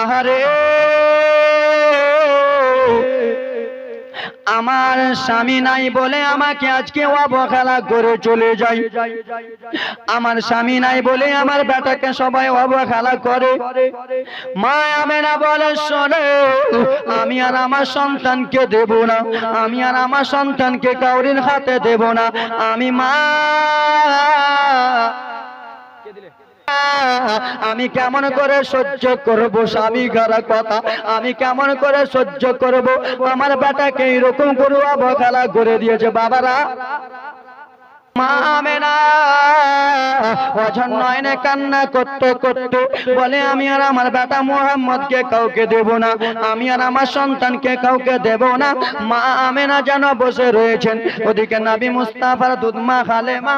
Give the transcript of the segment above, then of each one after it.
আহারে, আমার স্বামী নাই বলে আমাকে আজকে অবহেলা করে চলে যাই আমার স্বামী নাই বলে আমার বেটাকে সবাই অবহেলা করে। মা আমি না বলে, শোনে, আমি আর আমার সন্তানকে দেব না। আমি আর আমার সন্তানকে কাউরির হাতে দেব না। আমি মা আমি কেমন করে সহ্য করব স্বামী গারা কথা? আমি কেমন করে সহ্য করব? আমার বেটাকে এরকম করে অবহেলা করে দিয়েছে বাবারা। আমি আর আমার বেটা কাউকে দেব না। আমি আর আমার সন্তানকে কাউকে দেব না। মা আমেনা যেন বসে রয়েছেন। ওদিকে নাবি মুস্তাফার দুধমা খালেমা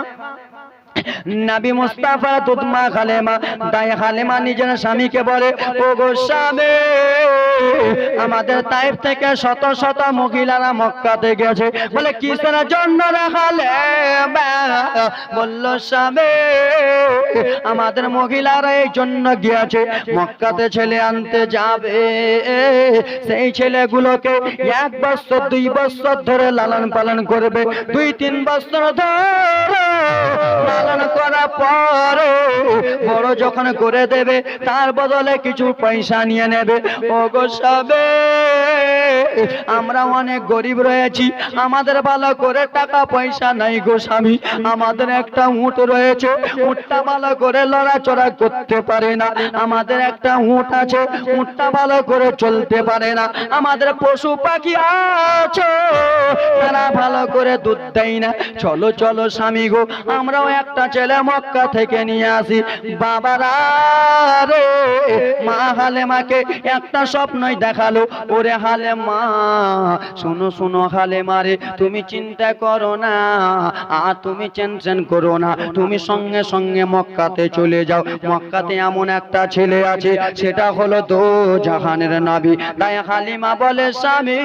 নাবি মুস্তাফা তুতমা খালেমা দায় খালেমা নিজের স্বামীকে বলে ও গো আমাদের তাইফ থেকে শত শত মহিলারা মক্কাতে গেছে। বলে কিসের জন্য রাখালে বলল, স্বামী, আমাদের মহিলারা এই জন্য গিয়েছে, মক্কাতে ছেলে আনতে যাবে। সেই ছেলেগুলোকে এক বছর, দুই বছর ধরে লালন পালন করবে, দুই, তিন বছর ধরে লালন করার পরে বড় যখন করে দেবে, তার বদলে কিছু পয়সা নিয়ে নেবে। ও আমরা অনেক গরিব রয়েছি, আমাদের ভালো করে টাকা পয়সা নাই গো স্বামী। আমাদের একটা উট রয়েছে, উটটা ভালো করে লড়াচড়া করতে পারে না। আমাদের একটা উট আছে, উটটা ভালো করে চলতে পারে না। আমাদের পশু পাখি আছে, তারা ভালো করে দুধ দেয় না। চলো চলো স্বামী গো, আমরাও একটা ছেলে মক্কা থেকে নিয়ে আসি। মা হালে মাকে একটা স্বপ্নই দেখাল। ওরে তুমি চিন্তা করো না, আর তুমি করো না। তুমি সঙ্গে সঙ্গে মক্কাতে চলে যাও। মক্কাতে এমন একটা ছেলে আছে, সেটা হলো দো জাহানের নাবি। তাই হালিমা বলে, স্বামী,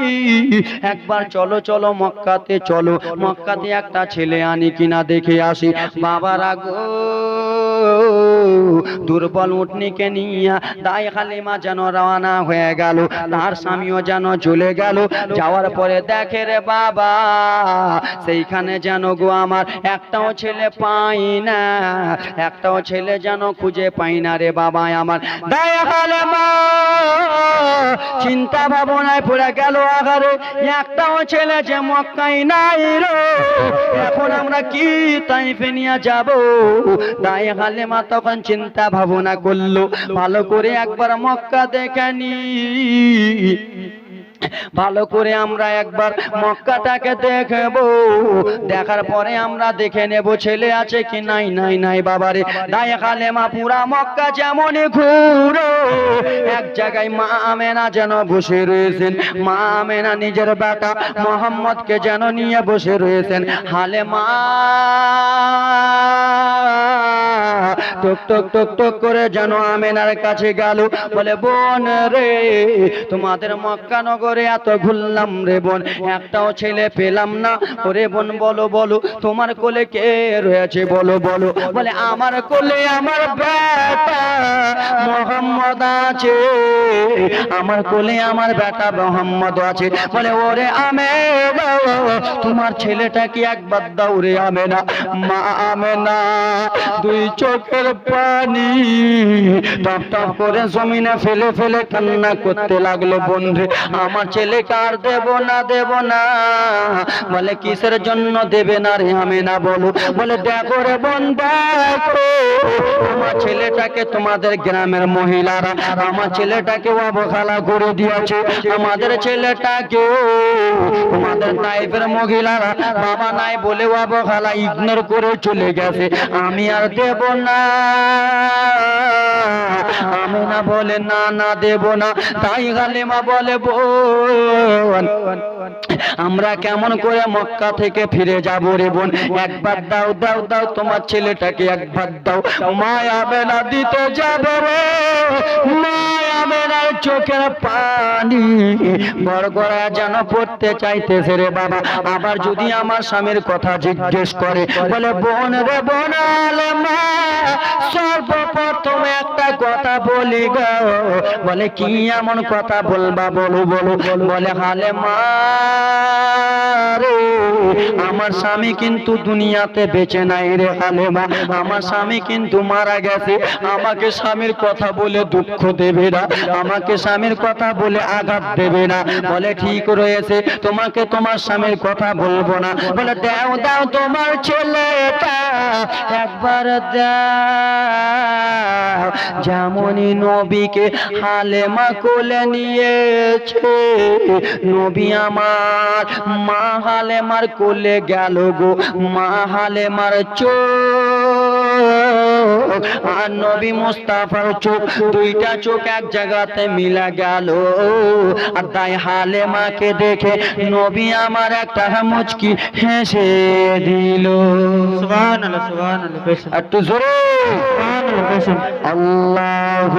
একবার চলো চলো মক্কাতে চলো। মক্কাতে একটা ছেলে আনি কিনা দেখে আসি। বাবারা গো দুর্বল উঠনিকে নিয়ে দায় হালিমা যেন রওনা হয়ে গেল। তার স্বামীও যেন চলে গেল। যাওয়ার পরে দেখে রে বাবা, সেইখানে যেন গো আমার একটাও ছেলে পাই না, একটাও ছেলে যেন খুঁজে পাই না রে বাবা আমার। দায় হালিমা, চিন্তা ভাবনায় পড়ে গেল আগারে একটাও ছেলে যে মক্কাই নাই রে। এখন আমরা কি তাইফে নিয়ে যাব? তাই হালেমা তখন চিন্তা ভাবনা করল। ভালো করে একবার মক্কা দেখে নি। ভালো করে আমরা একবার মক্কাটাকে দেখব। দেখার পরে আমরা দেখে নেব ছেলে আছে কি নাই নাই নাই বাবারে। দায় খালেমা, পুরা মক্কা যেমন ঘুরো। এক জায়গায় মা আমেনা যেন বসে রয়েছেন। মা আমেনা নিজের বেটা মোহাম্মদকে যেন নিয়ে বসে রয়েছেন। হালে মা টক টক টক টক করে যেন আমেনার কাছে গেল। বলে, বোন রে, তোমাদের মক্কা নগরে এত ঘুরলাম রে বোন, একটাও ছেলে পেলাম না। ওরে বোন, বলো বলো, তোমার কোলে কে রয়েছে? বলো বলো। বলে, আমার কোলে আমার বেটা মোহাম্মদ আছে, আমার কোলে আমার বেটা মোহাম্মদ আছে। বলে, ওরে আমে তোমার ছেলেটা কি একবার দাও রে আমে না মা আমে না দুই চোখের পানি। টপ করে জমিনে ফেলে ফেলে কান্না করতে লাগল বন্ধু, আমার ছেলে কার দেব না দেব না। বলে, কিসের জন্য দেবে না রে আমি না বলো? বলে, দেখো রে বোন দেখো, আমার ছেলেটাকে তোমাদের গ্রামের মহিলারা, আমার ছেলেটাকে অবহেলা করে দিয়েছে। আমাদের ছেলেটাকে তোমাদের টাইপের মহিলারা, বাবা নাই বলে অবহেলা ইগনোর করে চলে গেছে। আমি আর দেব না। আমি না বলে না না দেব না। তাই গালিমা বলে বোন আমরা কেমন করে মক্কা থেকে ফিরে যাব রে বোন? একবার দাও দাও দাও তোমার ছেলেটাকে একবার দাও। মায়া বেলা দিতে যাবে রে, মায়া বেলার চোখের পানি। গড়গড়া যেন পড়তে চাইতেছে রে বাবা। আবার যদি আমার স্বামীর কথা জিজ্ঞেস করে, বলে, বোন রে বোনালে মা সর্বপ্রথম একটা কথা বলি গো। বলে, কি এমন কথা বলবা? বলো বলো। বলে হালে মা আমার স্বামী কিন্তু দুনিয়াতে বেঁচে নাই রে হালে মা আমার স্বামী কিন্তু মারা গেছে। আমাকে স্বামীর কথা বলে দুঃখ দেবে না। আমাকে স্বামীর কথা বলে আঘাত দেবে না। বলে, ঠিক রয়েছে। তোমাকে তোমার স্বামীর কথা বলব না। বলে, দাও দাও তোমার ছেলেটা একবার দাও যেমনই নবীকে হালেমা কোলে নিয়েছে, নবী আমার, মা হালেমার কোলে গেল গো, মা হালেমার চোখ। আর নবী মুস্তাফার চোখ দুইটা চোখ এক জায়গাতে মিলা গেল। আর তাই হালেমাকে দেখে নবী আমার একটা মুচকি হেসে দিল। একটু জোরে। সুবহানাল্লাহ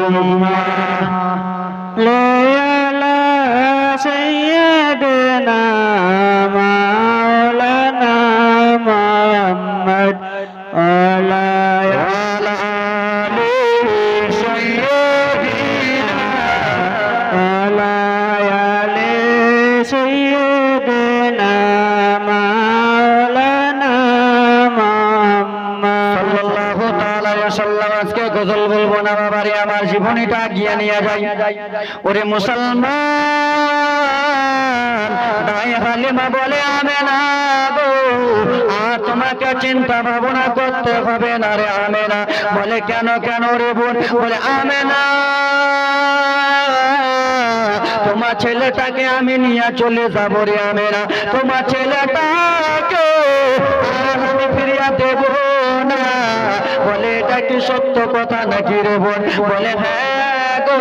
বেশ। ওরে মুসলমান দাই হালিমা বলে আমেনা গো। আর তোমাকে চিন্তা ভাবনা করতে হবে না রে আমেনা। বলে কেন কেন রে বোন? বলে, আমেনা, তোমার ছেলেটাকে আমি নিয়ে চলে যাব রে আমেনা। তোমার ছেলেটাকে আমি ফিরিয়ে দেব না। বলে, এটা কি সত্য কথা নাকি রে বোন? বলে হ্যাঁ গো,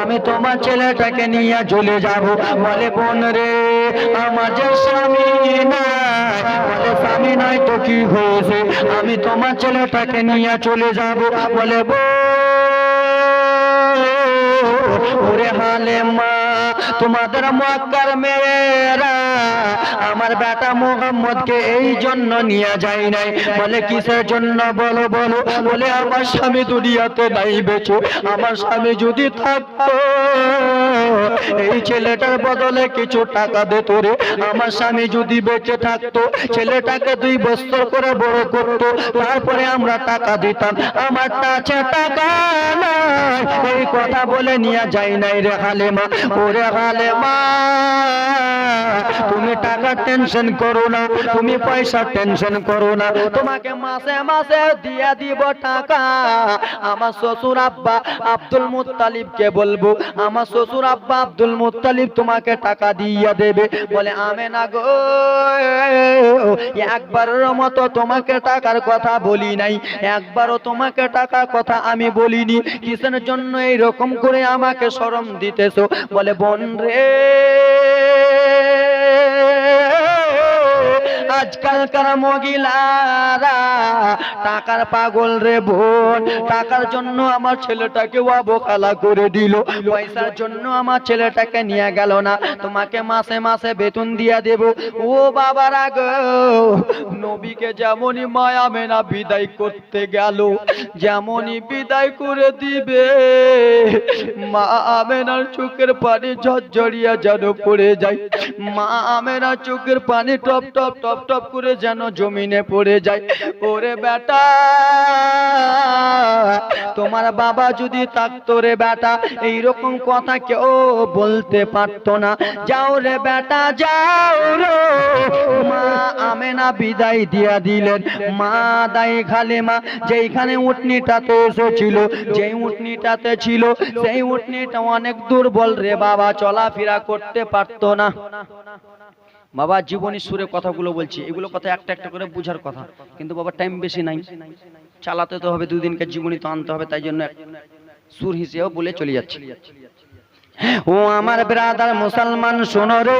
আমি তোমার ছেলেটাকে নিয়ে চলে যাব। বলে, বোন রে, আমার যে স্বামী নাই, বলে, স্বামী নাই তো কি হয়েছে? আমি তোমার ছেলেটাকে নিয়ে চলে যাব। বলে, বো, ওরে হালে মা তোমাদের মক্কার মেয়েরা, আমার বেটা মোহাম্মদকে এই জন্য নিয়ে যায় নাই। বলে, কিসের জন্য? বলো বলো। বলে, আমার স্বামী দুনিয়াতে নাই আমার স্বামী যদি থাকতো, এই ছেলেটার বদলে কিছু টাকা আমার স্বামী যদি বেঁচে থাকতো, ছেলেটাকে দুই বছর করে বড় করতো, তারপরে আমরা টাকা দিতাম। আমার টাকা নাই, এই কথা বলে নিয়ে যাই নাই রে হালেমা। তুমি টাকা টেনশন করো না, তুমি পয়সা টেনশন করো না। তোমাকে মাসে মাসে দিয়া দিব টাকা। আমার শ্বশুর আব্বা আব্দুল মুত্তালিবকে বলব, আমার শ্বশুর আব্বা আব্দুল মুত্তালিব তোমাকে টাকা দিয়া দেবে। বলে আমে না গো, একবারের মতো তোমাকে টাকার কথা বলি নাই, একবারও তোমাকে টাকার কথা আমি বলিনি। কিসের জন্য এই রকম করে আমাকে শরম দিতেছো? বলে বোন রে। আজকালকার মহিলারা টাকার পাগল রে বোন, টাকার জন্য আমার ছেলেটাকে অবকালা করে দিল। পয়সার জন্য আমার ছেলেটাকে নিয়ে গেল না। তোমাকে মাসে মাসে বেতন দিয়া দেব। ও বাবারা গো, নবীকে যেমনই মায়া মেনা বিদায় করতে গেল, যেমনই বিদায় করে দিবে, মা আমেনার চোখের পানি ঝরঝরিয়া যেন পড়ে যায়। মা আমেনার চোখের পানি টপ টপ টপ টপ করে যেন জমিনে পড়ে যায়। ওরে বেটা, তোমার বাবা যদি থাকতো রে বেটা, এইরকম কথা কেউ বলতে পারতো না। যাও রে বেটা, যাও রে। মা আমেনা বিদায় দিয়া দিলেন। মা দাই খালে মা যেইখানে উটনিটাতে এসেছিল, যেই উটনিটাতে ছিল, সেই উটনিটা অনেক দুর্বল রে বাবা, চলাফেরা করতে পারতো না। বাবা জীবনী সুরে কথাগুলো বলছি, এগুলো কথা একটা একটা করে বুঝার কথা, কিন্তু বাবা টাইম বেশি নাই। চালাতে তো হবে, দুদিনকে জীবনী তো আনতে হবে, তাই জন্য সুর হিসেবেও বলে চলে যাচ্ছি। ও আমার ব্রাদার মুসলমান, শোনো রে।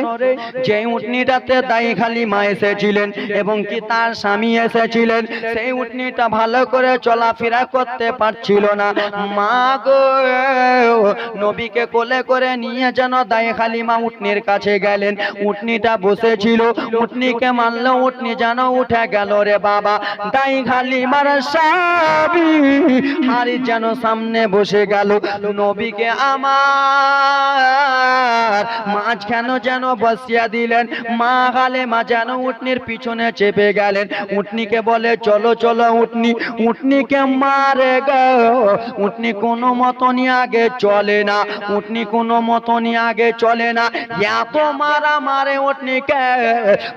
যে উটনিটাতে দাই খালি মা এসেছিলেন এবং কি তার স্বামী এসেছিলেন, সেই উটনিটা ভালো করে চলাফেরা করতে পারছিল না। মা গো, নবীকে কোলে করে নিয়ে যেন দাই খালি মা উটনির কাছে গেলেন। উটনিটা বসেছিল, উটনিকে মারলো, উটনি যেন উঠে গেল রে বাবা। দাই খালি মার স্বামী হারি যেন সামনে বসে গেল। নবীকে আমার মাঝখানে যেন বসিয়া দিলেন, মা গালে মা যেন উটনির পিছনে চেপে গেলেন। উটনিকে বলে, চলো চলো উটনি, উটনিকে মারে গো। উটনি কোনো মতনই আগে চলে না, উটনি কোনো মতনই আগে চলে না। এত মারা মারে উটনিকে,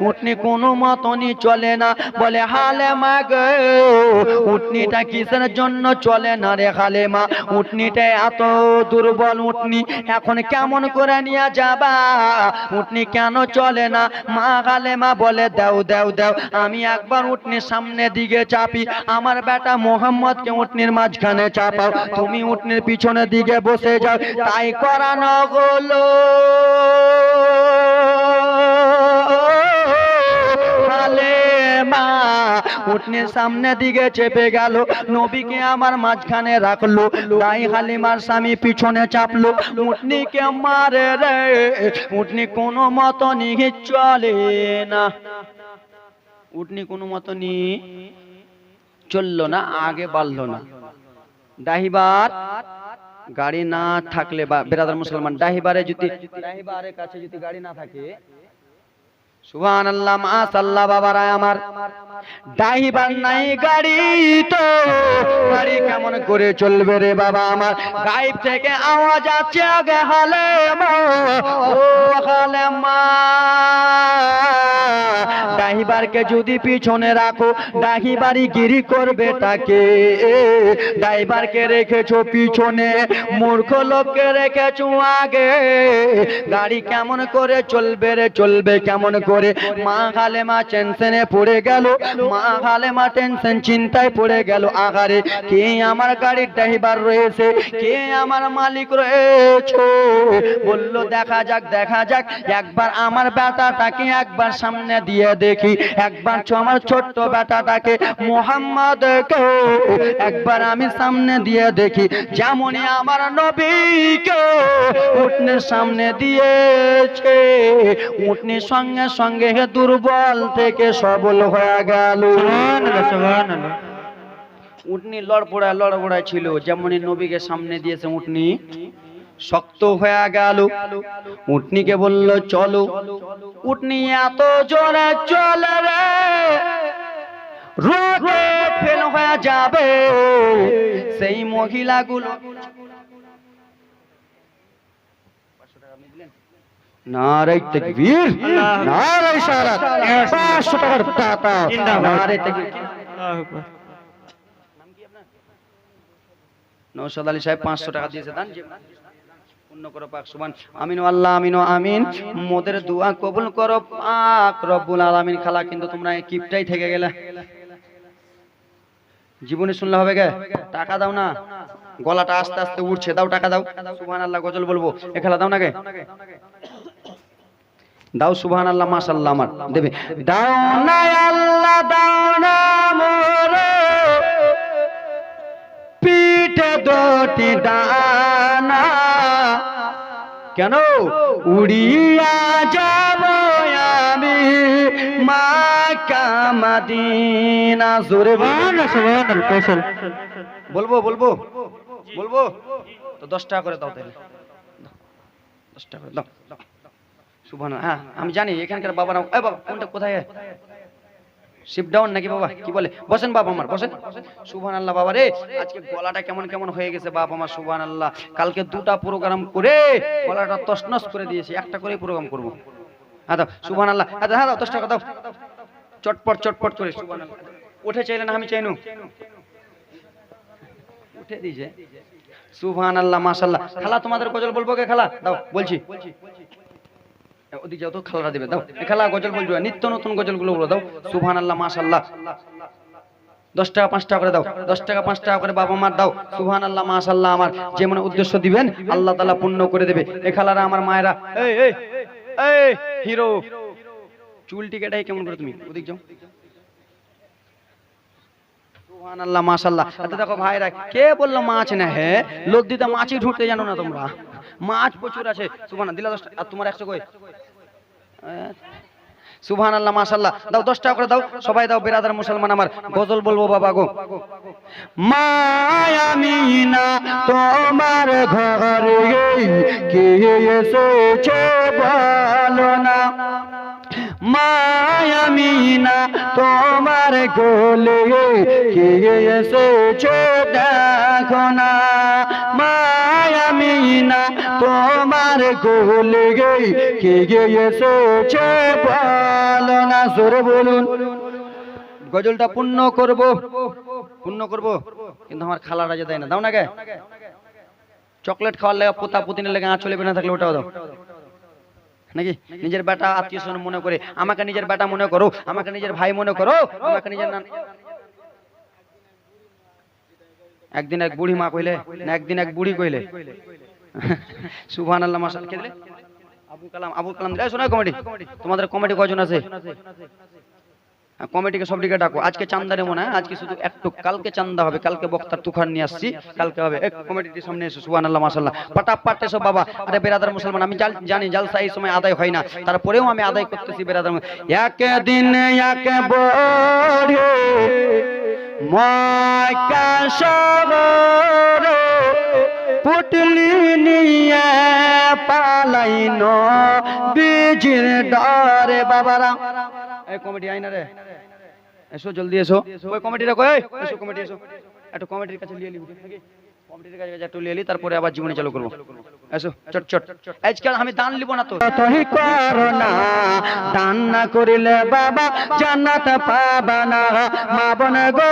উটনি কোনো মতনই চলে না। বলে, হালে মা গো, উটনিটা কিসের জন্য চলে না রে হালে মা? উটনিটা এত দুর্বল উটনি এখন কেমন করে নিয়ে যাবা? উঠনি কেন চলে না? মা গালে মা বলে, দাও দাও দাও, আমি একবার উঠনির সামনে দিকে চাপি। আমার বেটা মোহাম্মদকে উঠনির মাঝখানে চাপাও। তুমি উঠনির পিছনে দিকে বসে যাও। তাই করানো হলো উটনির সামনে দিকে চেপে গেল। নবীকে আমার মাঝখানে রাখল। তাই হালিমার স্বামী পিছনে চাপলো। উটনিকে মারে রে। উটনি কোনো মতো নিয়ে চলে না। উটনি কোনো নি চলল না, আগে বাড়লো না। দাহিবার গাড়ি না থাকলে বা, বেরাদার মুসলমান ডাহিবারে যদি কাছে যদি গাড়ি না থাকে বাবারা আমার। ডাইভার নাই গাড়ি তো, গাড়ি কেমন করে চলবে রে বাবা আমার? গাইব থেকে আওয়াজ আছে আগে ও মা ডাইভারকে যদি পিছনে রাখো ডাইভারি গিরি করবে তাকে। ড্রাইভারকে রেখেছো পিছনে, মূর্খ লোককে রেখেছো আগে। গাড়ি কেমন করে চলবে রে, চলবে কেমন করে মা গালে মা টেনশনে পড়ে গেল। মা গালে মা টেনশন চিন্তায় পড়ে গেল। আগারে কে আমার গাড়ির ড্রাইভার রয়েছে? কে আমার মালিক রয়েছে? বলল, দেখা যাক দেখা যাক। একবার আমার বেটাটাকে একবার সামনে দিয়ে দেখি। একবার আমার ছোট্ট বেটাটাকে মোহাম্মদ একবার আমি সামনে দিয়ে দেখি। যেমনই আমার নবীকে উঠনের সামনে দিয়েছে। উঠনির সঙ্গে সঙ্গে হে দুর্বল থেকে সবল হয়ে গেল। উটনি লড়পড়া লড়পড়া ছিল যেমনই নবীকে সামনে দিয়েছে উটনি শক্ত হয়ে গেল। উটনিকে বলল চলো উটনি এত জোরে চলে রে রোগে ফেল হয়ে যাবে। সেই মহিলাগুলো নারাই তাকবীর নারাই সারাত 500 টাকার টাকা। নারাই তাকবীর। নৌসাদ আলী সাহেব পাঁচশো টাকা দিয়েছে দান পূর্ণ করো পাক সুবান আমিন আল্লাহ আমিন আমিন। মোদের দোয়া কবুল করো পাক রব্বুল আলামিন। খালা কিন্তু তোমরা এই কিপটাই থেকে গেলে। জীবনে শুনলে হবে গে। টাকা দাও না। গলাটা আস্তে আস্তে উঠছে দাও টাকা দাও। সুবহান আল্লাহ গজল বলব। এ খেলা দাও না গে। দাও সুবহান আল্লাহ মাশাল্লাহ আমার। দেবে। দাও না আল্লাহ দাও না মোরে। পিঠে দুটি ডানা কেন? উড়িয়া যাব আমি মাকা মাদিনা। জোরে সুবহানাল্লাহ বলব বলব বলব? তো দশ টাকা করে দাও তাহলে। দাও, দশ টাকা করে দাও। সুবহান হ্যাঁ আমি জানি, এখানকার বাবা কোনটা কোথায়? শিপ ডাউন নাকি বাবা? কি বলে? বসেন বাবা আমার, বসেন। সুবহান আল্লাহ বাবা রে, আজকে গলাটা কেমন কেমন হয়ে গেছে বাবা আমার সুবহান আল্লাহ কালকে দুটা প্রোগ্রাম করে গলাটা তসনস করে দিয়েছে, একটা করে প্রোগ্রাম করব। হ্যাঁ দাও সুবহান আল্লাহ আচ্ছা হ্যাঁ দাও দশ টাকা দাও। চটপট চটপট করে আল্লাহ উঠে চাইলে না আমি চাইনু? উঠে দিয়েছে। সুবহান আল্লাহ মাশাল্লাহ খালা, তোমাদের গজল বলব কে খালা? দাও, বলছি। মাশাল্লাহ আমার। যে মনে উদ্দেশ্য দিবেন, আল্লাহ তালা পূর্ণ করে দেবে। আমার মায়েরা হিরো। চুলটি কেটাই কেমন করে তুমি? ওদিক যাও। দেখো ভাইরা, কে বলল মাছ না হে লোক দিতে মাছই ঢুকতে জানো না তোমরা। মাছ প্রচুর আছে। সুবহান দিলা দশ আর তোমার একশো কই? সুবহান আল্লাহ মাশাল্লাহ দাও দশ টাকা করে দাও। সবাই দাও, বেরাদার মুসলমান আমার। গজল বলব বাবা গো। মায়ামিনা তোমার ঘরে কে এসেছে বলো না। মায়ামিনা তোমার গোলে কে এসেছে দেখো না। মায়ামিনা তোমার গোলে কে এসেছে বলো না, জোরে বলুন। গজলটা পূর্ণ করব পূর্ণ করব, কিন্তু আমার খালারা যে দেয় না। দাও না গে। চকলেট খাওয়ার লেগে পোতা পুতিনের লেগে আঁচলে বেনা থাকলে ওটাও দাও। নাকি? নিজের বেটা আত্মীয় স্বজন মনে করে, আমাকে নিজের বেটা মনে করো, আমাকে নিজের ভাই মনে করো, আমাকে নিজের নান একদিন এক বুড়ি মা কইলে, না, একদিন এক বুড়ি কইলে আল্লাহ মাসাল দিলে? আবুল কালাম আবুল কালাম দিলে। শোনা কমেডি তোমাদের কমেডি আছে? হ্যাঁ, কমিটিকে ডাকো। আজকে আজকে শুধু একটু কালকে চান্দা হবে কালকে বক্তার নিয়ে আসছি কালকে হবে। এক কমিটির সামনে সুবান আল্লাহ মাসাল্লাহ এসো বাবা। আরে বেরাদার মুসলমান আমি জানি জালসা এই সময় আদায় হয় না। তারপরেও আমি আদায় করতেছি বেরাদার একদিন এক বড়ে পুটলি নিয়ে পালাইন বীজির ডরে, বাবারা। এই কমিটি, আইনা রে। এসো, জলদি এসো। ওই কমিটিটা কই? এসো, কমিটি, এসো। একটু কমিটির কাছে কমিটির কাছে একটু লিয়ে নি, তারপরে আবার জীবনে চালু করব। এসো, চট চট। আজকাল আমি দান লিব না তো তহি দান না করিলে বাবা জান্নাত পাবা না, মা বন গো।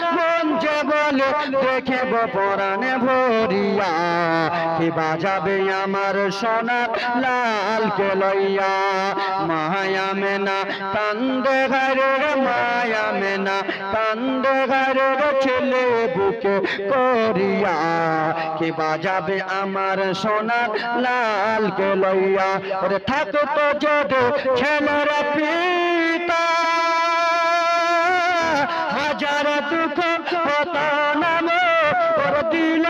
বলে দেখে পরাণে ভরিয়া। কি বাজাবে আমার সোনা লাল লইয়া? মায়া মেনা কান্দে ঘরে মায়া মেনা কান্দে ঘরে ছেলে বুকে করিয়া। কি বাজাবে আমার সোনা লাল লইয়া? ওরে থাকতো যদি ছেলের পিতা হাজার দুঃখ কত নাম ওর দিল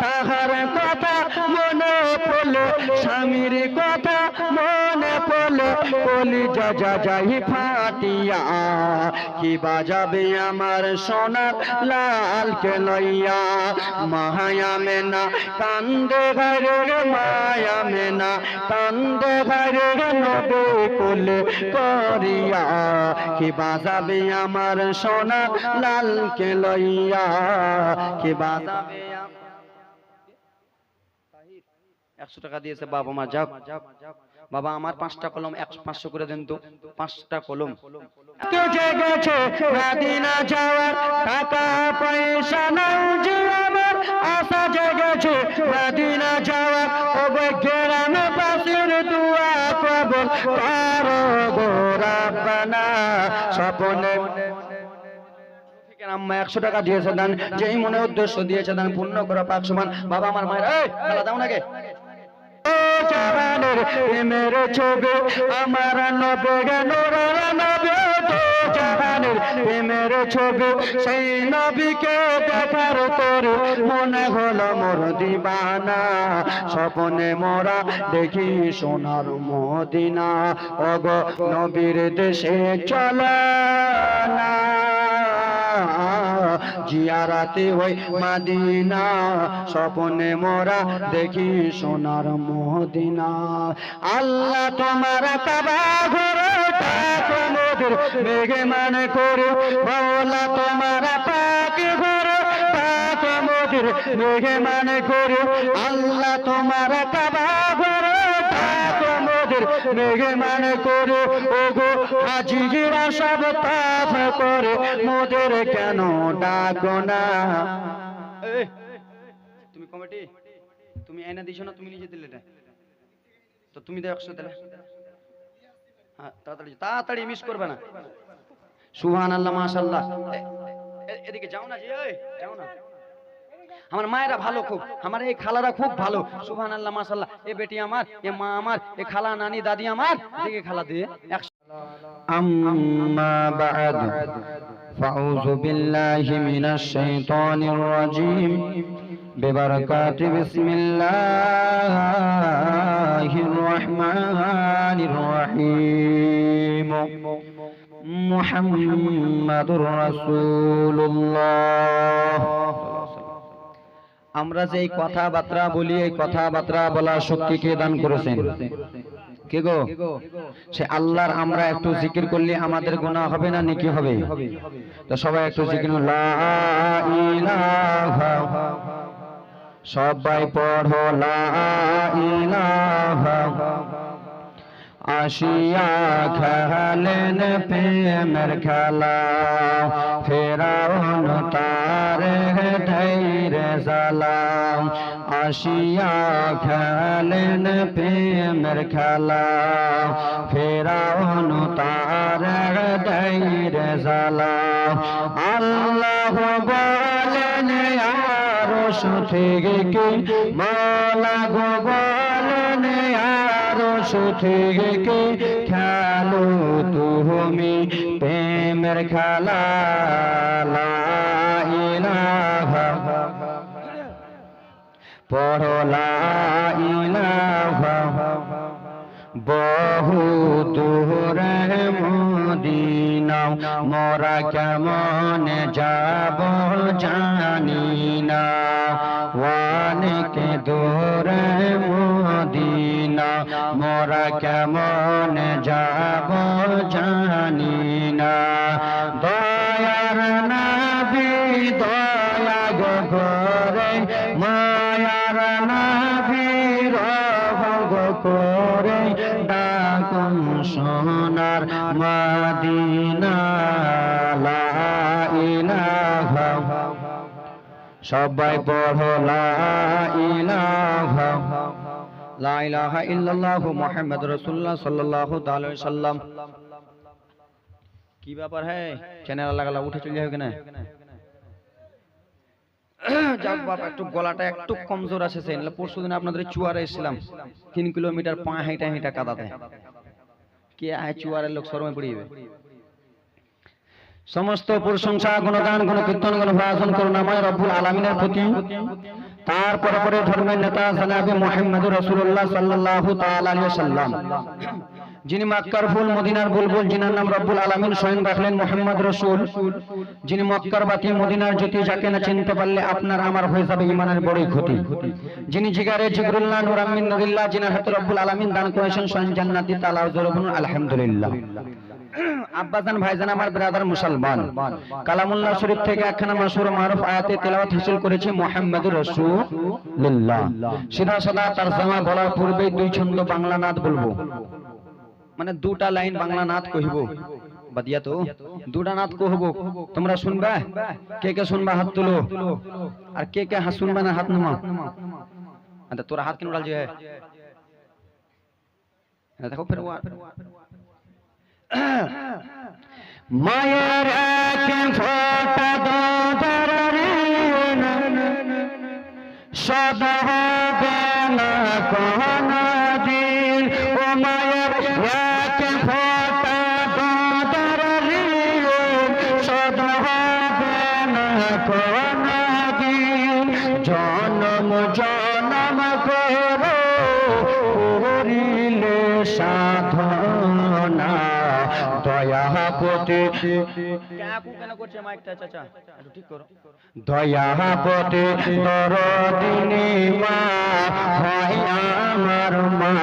তাহার কথা মনে পড়ল, স্বামীর কথা মনে পড়ল বলি যা যা যাই ফাটিয়া কি বাজাবে আমার সোনার লাল কে লইয়া মায়া মেনা, কান্দে ঘরে মায়া মেনা, কান্দে ঘরে নবে কোলে করিয়া। কি বাজাবে আমার সোনার লাল কে লইয়া কি বাজাবে একশো টাকা দিয়েছে বাবা মা যাক বাবা আমার পাঁচটা কলম একশো পাঁচশো করে দেন তো। পাঁচটা কলম। জেগেছে মাদিনা যাওয়ার টাকা পয়সা নাই যে আমার আশা জেগেছে মাদিনা যাওয়ার। ওবে গ্রামে পাশের দুয়া কবল কারও গোরাবানা স্বপনে। আম্মা একশো টাকা দিয়েছে দান যেই মনে উদ্দেশ্য দিয়েছে দান পূর্ণ করা পাক সমান। বাবা আমার মায়ের খেলা দাও নাকি? জাহানের প্রেমের ছবি, আমার নবে নোরা নবে জাহানের প্রেমের ছবি। সেই নবীকে দেখার তোর মনে হলো মোর দিবানা, স্বপনে মোরা দেখি সোনার মদিনা। অগ নবীর দেশে চলা জিয়ারাতে হই মাদিনা, স্বপনে মোরা দেখি সোনার মদিনা। আল্লাহ তোমার কাবা মেঘে মানে করে। বলা তোমার মোদের মেহমান করে। আল্লাহ তোমার কাবা ঘরে মোদের মেহমান করে, ওগো হাজিরা সব তাফ করে, মোদের কেন ডাকো না? তুমি কমিটি, তুমি এনে দিছো না, তুমি নিজে দিলে তো তুমি দাও একশো দিলে। হ্যাঁ তাড়াতাড়ি তাড়াতাড়ি মিস করবে না। সুহান আল্লাহ মাশাল্লাহ এদিকে যাও না, জি যাও না। আমার মায়েরা ভালো খুব আমার এই খালারা খুব ভালো সুহান আল্লাহ মাশাল্লাহ এ বেটি আমার এ মা আমার এ খালা নানি দাদি আমার দিকে খালা দিয়ে একশো أما بعد فأعوذ بالله من الشيطان الرجيم ببركات بسم الله الرحمن الرحيم محمد رسول الله আমরা যে এই কথাবার্তা বলি এই কথাবার্তা বলার শক্তি কে দান করেছেন? কে গো? সে আল্লাহর আমরা একটু জিকির করলে আমাদের গুনাহ হবে না নাকি হবে? তো সবাই একটু জিকির লা ইলাহা সবাই পড়ো লা ইলাহা আসিয়া খেলেন প্রেমের খেলা ফেরাও ফেরাউন তার ঢৈরে জ্বালা আসিয়া খেলেন প্রেমের খেলা। ফেরাউন তার ঢৈরে জ্বালা আল্লাহ বলেন, আর সুথিকে কি মালা গো বলেন, আর সুথিকে খেলো তুমি? প্রেমের খেলা পড়ো বহু দূরে মদিনা, মোরা কেমন যাব জানি না। অনেক দূরে মদিনা, মোরা কেমন যাব জানি না। দয়ার নাবি দয়া গো ঘরে মায়ার নাবি রব করে। ডাকুন সোনার মাদিনা সবাই পড়ো, লা ইলাহা। লা ইলাহা ইল্লাল্লাহু মুহাম্মাদুর রাসূলুল্লাহ সাল্লাল্লাহু সাল্লাম। কি ব্যাপার হ্যাঁ চ্যানেল লাগালা উঠে চলে যাবে কেন যাক বাপ একটু গলাটা একটু কমজোর আছে সেই পরশু দিন আপনাদের চুয়ারে এসেছিলাম। তিন কিলোমিটার পা হেঁটা হেঁটা কাদাতে। কে আয় চুয়ারের লোক শরমে পড়িবে সমস্ত প্রশংসা গুণগান গুণ কীর্তন গুণ ভাষণ করুণাময় রব্বুল আলমিনের প্রতি। তারপরে পরে ধর্মের নেতা সালাবি মোহাম্মদুর রসুল্লাহ সাল্লাল্লাহু তাআলা আলাইহি সাল্লাম যিনি মক্কার ফুল মদিনার বুলবুল যিনার নাম রব্বুল আলামিন স্বয়ং রাখলেন মোহাম্মদ রসুল, যিনি মক্কার বাতি, মদিনার জ্যোতি যাকে না চিনতে পারলে আপনার, আমার হয়ে যাবে ইমানের বড়ই ক্ষতি। যিনি জিগারে জিগরুল্লাহ নুরামিন নদিল্লাহ যিনার হাতে রব্বুল আলামিন দান করেছেন স্বয়ং জান্নাতি তালা আলহামদুলিল্লাহ। আব্বাসান ভাইজান আমার ব্রাদার মুসলমান, কালামুল্লাহ শরীফ থেকে একখানা মাসুর মারুফ আয়াতে তেলাওয়াত হাসিল করেছে মুহাম্মাদুর রাসূলুল্লাহ। সিধা সাদা তারজামা বলার পূর্বে দুই ছন্দ বাংলা নাদ বলব। মানে দুটা লাইন বাংলা নাদ কহিব বাদিয়া তো দুটা নাদ কহব তোমরা শুনবা কে কে শুনবা হাত তুলো আর কে কে হাত শুনবা না হাত নামা আচ্ছা তোরা হাত কেন ডালছে দেখো ফের মায়ের এক ফোটা দোদরে সদা হবে না পতে কেন করছে মাইকটা চাচা একটু ঠিক করো দয়া পতে দরদিনী মা হয় আমার মা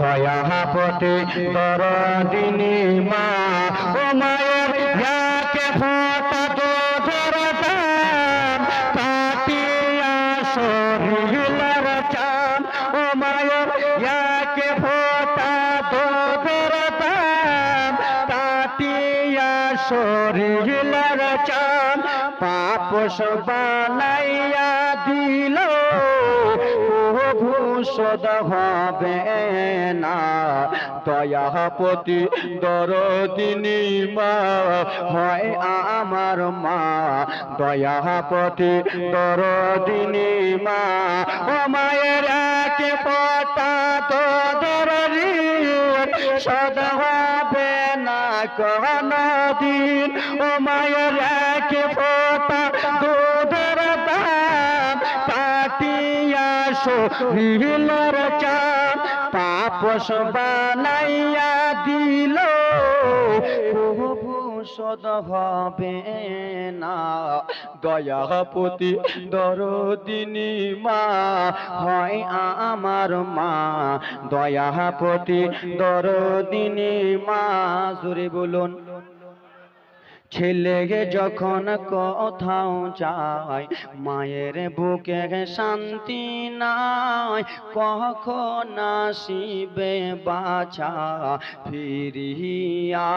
দয়া বটে তর দিনে মা পাপস বানাইয়া দিল, প্রভু সদ হবে না। দয়াপতি দরদিনী হয় আমার মা। দয়াপতি দরদিনী মা, ও মায়ের এক পটা তো দরদি, সদ হবে না কোন দিন। ও মায়ের এক ফোটা পাতিয়া শরীরের চাপ পাপস বানাইয়া দিল। সদ হবে না, দয়াপতি দরদিনী মা হয় আমার মা। দয়াপতি দরদিনী মা জুড়ে বলুন। ছেলে যখন কোথাও যায়, মায়ের বুকে শান্তি নাই, কখন আসিবে বাছা ফিরিয়া?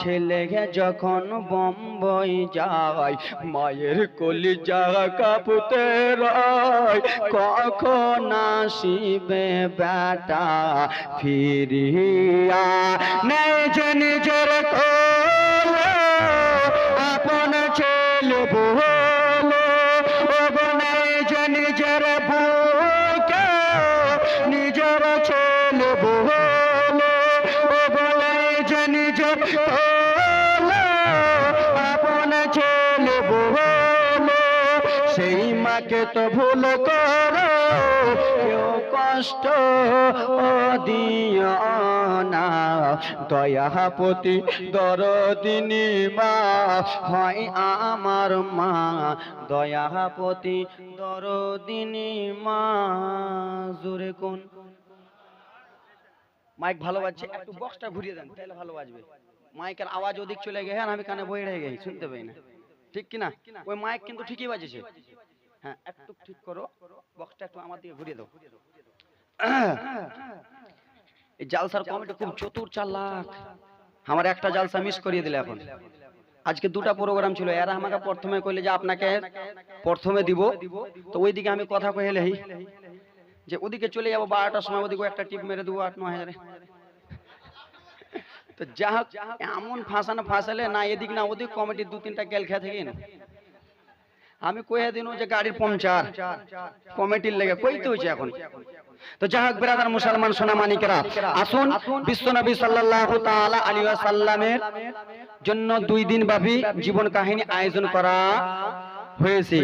ছেলে যখন বম্বই যায়, মায়ের কলি যা কাপুতে রয়, কখন আসিবে বেটা ফিরিয়া? নেই যে নিজের সেই তো ভুল করো, কেউ কষ্ট দিও না। দয়াপতি দরদিনী মা হয় আমার মা। দয়াপতি দরদিনী মা জোরে কোন। মাইক ভালো বাজছে, একটু বক্সটা ঘুরিয়ে দেন, তাহলে ভালো বাজবে। মাইকের আওয়াজ ওদিক চলে গেছে, আর আমি কানে বই রয়ে গেছি, শুনতে পাই না। ঠিক কিনা? ওই মাইক কিন্তু ঠিকই বাজেছে। হ্যাঁ একটু ঠিক করো বক্সটা একটু আমার দিকে ঘুরিয়ে দাও। জালসার কমিটি খুব চতুর চালাক। আমার একটা জালসা মিস করিয়ে দিলে এখন। আজকে দুটা প্রোগ্রাম ছিল, এরা আমাকে প্রথমে কইলে যে আপনাকে প্রথমে দিব। তো ওইদিকে আমি কথা কইলে যে ওদিকে চলে যাব বারোটার সময়, ওদিকে একটা টিপ মেরে দেবো আট, নয় হাজারে। তো যা হোক, এমন ফাঁসানো ফাঁসালে না, এদিক না ওদিক কমিটির দু তিনটা গেল খেয়ে থেকে না আমি কয়ে দিন যে গাড়ির পঞ্চার কমিটির লেগে কইতে হয়েছে এখন। তো যাই হোক, বিরাদার মুসলমান সোনা মানিকেরা আসুন বিশ্ব নবী সাল্লাল্লাহু তাআলা আলাইহি ওয়াসাল্লামের জন্য দুই দিন ব্যাপী জীবন কাহিনী আয়োজন করা হয়েছে।